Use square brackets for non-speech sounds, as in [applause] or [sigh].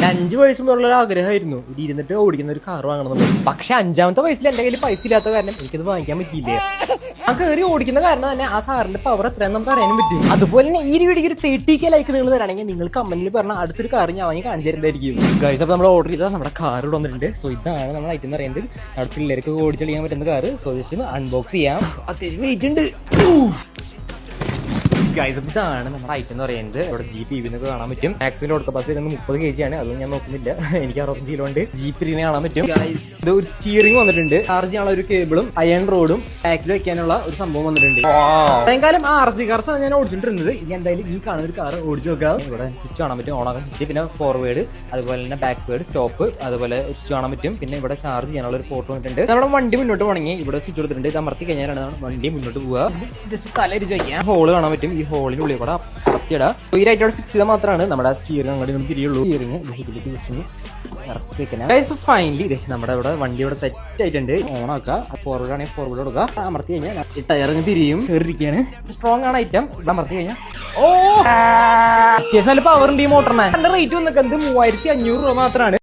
എന്റെ അഞ്ച് വയസ്സ് മുതലുള്ള ഒരു ആഗ്രഹമായിരുന്നു. ഒരു ഇരുന്നിട്ട് ഓടിക്കുന്ന ഒരു കാർ വാങ്ങണം പക്ഷെ അഞ്ചാമത്തെ വയസ്സിൽ എന്റെ കയ്യിൽ പൈസ ഇല്ലാത്ത കാരണം എനിക്കത് വാങ്ങിക്കാൻ പറ്റിയില്ല? ആ കയറി ഓടിക്കുന്ന കാരണം തന്നെ ആ കാറിന്റെ പവർ എത്രയാണെന്ന് നമുക്ക് അറിയാനും പറ്റും. അതുപോലെ തന്നെ ഈ വീഡിയോക്ക് ഒരു തേർട്ടി കെ ലൈക്ക് നിങ്ങൾ തരാണെങ്കിൽ നിങ്ങൾ കമന്റിൽ പറഞ്ഞ അടുത്തൊരു കാർ ഞാൻ വാങ്ങി കാണിച്ചു തരുന്നതായിരിക്കും. ഗൈസ് അപ്പോൾ നമ്മൾ ഓർഡർ ചെയ്താൽ നമ്മുടെ കാർ ഇവിടെ വന്നിട്ടുണ്ട്. സോ ഇതാണ് നമ്മൾ ഐറ്റം എന്ന് പറയുന്നത്. നമ്മുടെ പിള്ളേർക്ക് ഓടിച്ചു കളിക്കാൻ പറ്റുന്ന കാർ സോ ജസ്റ്റ് അൺബോക്സ് ചെയ്യാം. അത്യാവശ്യം വെയിറ്റ് ഉണ്ട്. ഗൈസ് ഇതാണ് നമ്മുടെ ഐറ്റം എന്ന് പറയുന്നത്. ഇവിടെ ജി പി ഇവിടെ കാണാൻ പറ്റും. മാക്സിമം കൊടുത്ത ബസ് വരുന്നത് മുപ്പത് കെ ജി ആണ്. അതൊന്നും ഞാൻ നോക്കുന്നില്ല. [laughs] എനിക്ക് അറുപത്തഞ്ച് കിലോ ഉണ്ട് പി കാണാൻ പറ്റും. ഇത് ഒരു സ്റ്റിയറിംഗ് വന്നിട്ടുണ്ട്. ചാർജ് ചെയ്യാനുള്ള ഒരു കേബിളും അയൺ റോഡും ബാക്കിൽ വെക്കാനുള്ള ഒരു സംഭവം വന്നിട്ടുണ്ട്. എന്തായാലും കാലം ആർ സി കാർസ് ഞാൻ ഓടിച്ചിട്ടിരുന്നത്. ഇനി എന്തായാലും ഈ കാണുന്ന ഒരു കാർ ഓടിച്ചു നോക്കാം. ഇവിടെ സ്വിച്ച് കാണാൻ പറ്റും. ഓണാക്കാൻ സ്വിച്ച് പിന്നെ ഫോർവേഡ് അതുപോലെ തന്നെ ബാക്ക് വേർഡ് സ്റ്റോപ്പ് അതുപോലെ സ്വിച്ച് കാണാൻ പറ്റും. പിന്നെ ഇവിടെ ചാർജ് ചെയ്യാനുള്ള ഒരു പോർട്ട് വന്നിട്ടുണ്ട്. നമ്മുടെ വണ്ടി മുന്നോട്ട് പോകണമെങ്കിൽ ഇവിടെ സ്വിച്ച് കൊടുത്തിട്ടുണ്ട്. ഇത് അമർത്തി കഴിഞ്ഞാലാണ് വണ്ടി മുന്നോട്ട് പോവുക. ജസ്റ്റ് തലരിച്ച് ചോദിക്കാം ഹോൾ കാണാൻ പറ്റും. ഈ ഹോളിന്റെ ഉള്ളിൽ കൂടെ ഈ റൈറ്റ് അവിടെ ഫിക്സ് ചെയ്താൽ മാത്രമാണ് നമ്മുടെ സ്റ്റിയറിംഗ് അങ്ങോട്ട് ഇങ്ങോട്ട് തിരിയുള്ളൂ. സ്റ്റിയറിംഗ് ഇതിലേക്ക് ജസ്റ്റ് ഒന്ന് ഫൈനലി ഇതേ നമ്മുടെ ഇവിടെ വണ്ടി ഇവിടെ സെറ്റ് ആയിട്ടുണ്ട്. ഓൺ ആക്കുക. ഫോർവേഡ് ആണെങ്കിൽ ഫോർവേഡ് കൊടുക്കുക അമർത്തി കഴിഞ്ഞാൽ ടയർ അങ്ങ് തിരിയും. കയറിയിരിക്കുകയാണ് സ്ട്രോങ് ആണ് ഐറ്റം ഇവിടെ അമർത്തി കഴിഞ്ഞാൽ ഓ! അത്യാവശ്യം നല്ല പവർ ഉണ്ട് ഈ മോട്ടറിനെ റേറ്റ് വന്നിട്ട് മൂവായിരത്തി അഞ്ഞൂറ് രൂപ മാത്രമാണ്.